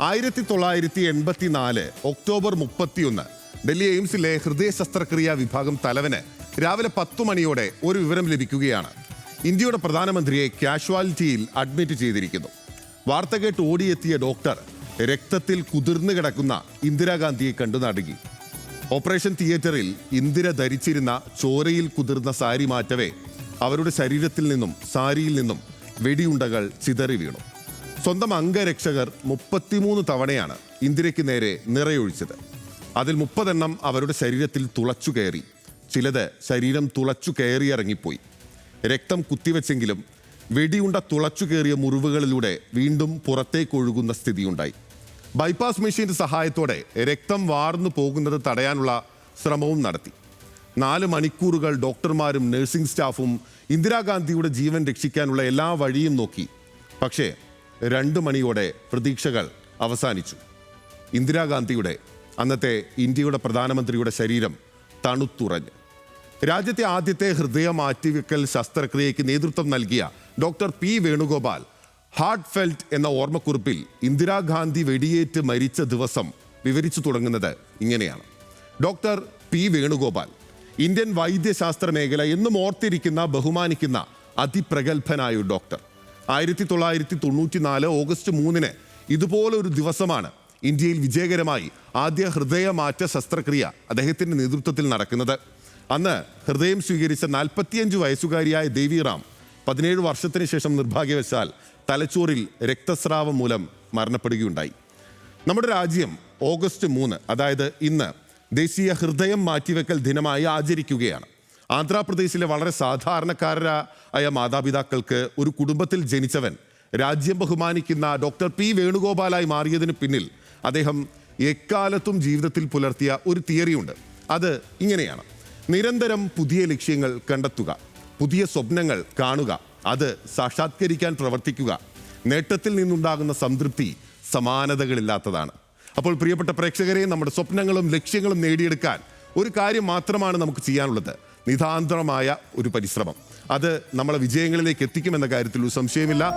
ആയിരത്തി തൊള്ളായിരത്തി എൺപത്തി നാല് ഒക്ടോബർ മുപ്പത്തിയൊന്ന് ഡൽഹി എയിംസിലെ ഹൃദയ ശസ്ത്രക്രിയാ വിഭാഗം തലവന് രാവിലെ പത്തു മണിയോടെ ഒരു വിവരം ലഭിക്കുകയാണ്. ഇന്ത്യയുടെ പ്രധാനമന്ത്രിയെ കാഷ്വാലിറ്റിയിൽ അഡ്മിറ്റ് ചെയ്തിരിക്കുന്നു. വാർത്ത കേട്ട് ഓടിയെത്തിയ ഡോക്ടർ രക്തത്തിൽ കുതിർന്നു കിടക്കുന്ന ഇന്ദിരാഗാന്ധിയെ കണ്ടു നടുങ്ങി. ഓപ്പറേഷൻ തിയേറ്ററിൽ ഇന്ദിര ധരിച്ചിരുന്ന ചോരയിൽ കുതിർന്ന സാരി മാറ്റവേ അവരുടെ ശരീരത്തിൽ നിന്നും സാരിയിൽ നിന്നും വെടിയുണ്ടകൾ ചിതറി വീണു. സ്വന്തം അംഗരക്ഷകർ മുപ്പത്തിമൂന്ന് തവണയാണ് ഇന്ദിരയ്ക്ക് നേരെ നിറയൊഴിച്ചത്. അതിൽ മുപ്പതെണ്ണം അവരുടെ ശരീരത്തിൽ തുളച്ചു കയറി. ചിലത് ശരീരം തുളച്ചു കയറിയിറങ്ങിപ്പോയി രക്തം കുത്തിവെച്ചെങ്കിലും വെടിയുണ്ട തുളച്ചു കയറിയ മുറിവുകളിലൂടെ വീണ്ടും പുറത്തേക്ക് ഒഴുകുന്ന സ്ഥിതിയുണ്ടായി. ബൈപ്പാസ് മെഷീന്റെ സഹായത്തോടെ രക്തം വാർന്നു പോകുന്നത് തടയാനുള്ള ശ്രമവും നടത്തി. നാല് മണിക്കൂറുകൾ ഡോക്ടർമാരും നഴ്സിംഗ് സ്റ്റാഫും ഇന്ദിരാഗാന്ധിയുടെ ജീവൻ രക്ഷിക്കാനുള്ള എല്ലാ വഴിയും നോക്കി. പക്ഷേ രണ്ട് മണിയോടെ പ്രതീക്ഷകൾ അവസാനിച്ചു. ഇന്ദിരാഗാന്ധിയുടെ അന്നത്തെ ഇന്ത്യയുടെ പ്രധാനമന്ത്രിയുടെ ശരീരം തണുത്തുറഞ്ഞു. രാജ്യത്തെ ആദ്യത്തെ ഹൃദയ മാറ്റിവെക്കൽ ശസ്ത്രക്രിയയ്ക്ക് നേതൃത്വം നൽകിയ doctor P Venugopal heartfelt എന്ന ഓർമ്മക്കുറിപ്പിൽ ഇന്ദിരാഗാന്ധി വെടിയേറ്റ് മരിച്ച ദിവസം വിവരിച്ചു തുടങ്ങുന്നത് ഇങ്ങനെയാണ്. ഡോക്ടർ പി വേണുഗോപാൽ ഇന്ത്യൻ വൈദ്യശാസ്ത്ര മേഖല എന്നും ഓർത്തിരിക്കുന്ന ബഹുമാനിക്കുന്ന അതിപ്രഗത്ഭനായ ഡോക്ടർ. ആയിരത്തി തൊള്ളായിരത്തി തൊണ്ണൂറ്റി നാല് ഓഗസ്റ്റ് മൂന്നിന് ഇതുപോലെ ഒരു ദിവസമാണ് ഇന്ത്യയിൽ വിജയകരമായി ആദ്യ ഹൃദയമാറ്റ ശസ്ത്രക്രിയ അദ്ദേഹത്തിന്റെ നേതൃത്വത്തിൽ നടക്കുന്നത്. അന്ന് ഹൃദയം സ്വീകരിച്ച നാൽപ്പത്തിയഞ്ച് വയസ്സുകാരിയായ ദേവിറാം പതിനേഴ് വർഷത്തിന് ശേഷം നിർഭാഗ്യവശാൽ തലച്ചോറിൽ രക്തസ്രാവം മൂലം മരണപ്പെടുകയുണ്ടായി. നമ്മുടെ രാജ്യം ഓഗസ്റ്റ് മൂന്ന് അതായത് ഇന്ന് ദേശീയ ഹൃദയം മാറ്റിവെക്കൽ ദിനമായി ആചരിക്കുകയാണ്. ആന്ധ്രാപ്രദേശിലെ വളരെ സാധാരണക്കാരായ മാതാപിതാക്കൾക്ക് ഒരു കുടുംബത്തിൽ ജനിച്ചവൻ രാജ്യം ബഹുമാനിക്കുന്ന ഡോക്ടർ പി വേണുഗോപാലായി മാറിയതിന് പിന്നിൽ അദ്ദേഹം എക്കാലത്തും ജീവിതത്തിൽ പുലർത്തിയ ഒരു തിയറിയുണ്ട്. അത് ഇങ്ങനെയാണ്. നിരന്തരം പുതിയ ലക്ഷ്യങ്ങൾ കണ്ടെത്തുക പുതിയ സ്വപ്നങ്ങൾ കാണുക അത് സാക്ഷാത്കരിക്കാൻ പ്രവർത്തിക്കുക നേട്ടത്തിൽ നിന്നുണ്ടാകുന്ന സംതൃപ്തി സമാനതകളില്ലാത്തതാണ്. അപ്പോൾ പ്രിയപ്പെട്ട പ്രേക്ഷകരെ നമ്മുടെ സ്വപ്നങ്ങളും ലക്ഷ്യങ്ങളും നേടിയെടുക്കാൻ ഒരു കാര്യം മാത്രമാണ് നമുക്ക് ചെയ്യാനുള്ളത്. നിതാന്തമായ ഒരു പരിശ്രമം. അത് നമ്മളെ വിജയങ്ങളിലേക്ക് എത്തിക്കുമെന്ന കാര്യത്തിൽ ഒരു സംശയമില്ല.